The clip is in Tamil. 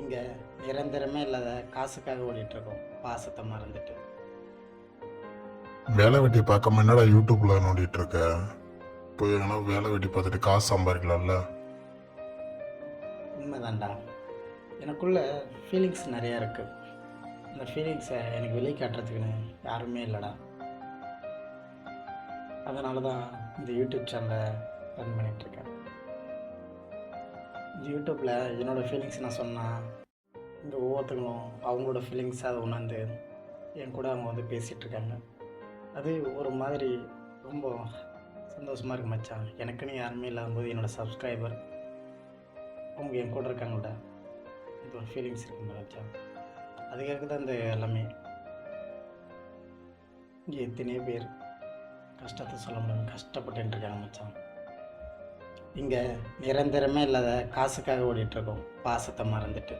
இங்கே நிரந்தரமே இல்லாத காசுக்காக ஓடிட்டுருக்கோம். பாசத்தை மறந்துட்டு. வேலை வெட்டி பார்க்காம என்னடா யூடியூப்ல நோண்டிட்டு இருக்க போய் எங்கன்னா வேலை வெட்டி பார்த்துட்டு காசு சம்பாதிக்கலாம்ல? உண்மைதான்டா. எனக்குள்ள ஃபீலிங்ஸ் நிறையா இருக்குது அந்த ஃபீலிங்ஸை எனக்கு வெளியே காட்டுறதுக்குன்னு யாருமே இல்லைடா. அதனால தான் இந்த யூடியூப் சேனலை ரன் பண்ணிகிட்ருக்கேன் யூடியூப்பில் என்னோடய ஃபீலிங்ஸ் நான் சொன்னால் இங்கே ஒவ்வொருத்தங்களும் அவங்களோட ஃபீலிங்ஸை அதை உணர்ந்து என் கூட அவங்க வந்து பேசிகிட்ருக்காங்க அது ஒரு மாதிரி ரொம்ப சந்தோஷமாக இருக்கு மச்சான். எனக்குன்னு யாருமே இல்லாதபோது என்னோடய சப்ஸ்கிரைபர் அவங்க என் கூட இருக்காங்கள்ட இந்த ஒரு ஃபீலிங்ஸ் இருக்குங்க மச்சான். அதுக்காக தான் இந்த எல்லாமே. இங்கே எத்தனையோ பேர் கஷ்டத்தை சொல்ல முடியும் கஷ்டப்பட்டுருக்காங்க மச்சான். இங்கே நிரந்தரமே இல்லாத காசுக்காக ஓடிட்டுருக்கோம். பாசத்தை மறந்துட்டு.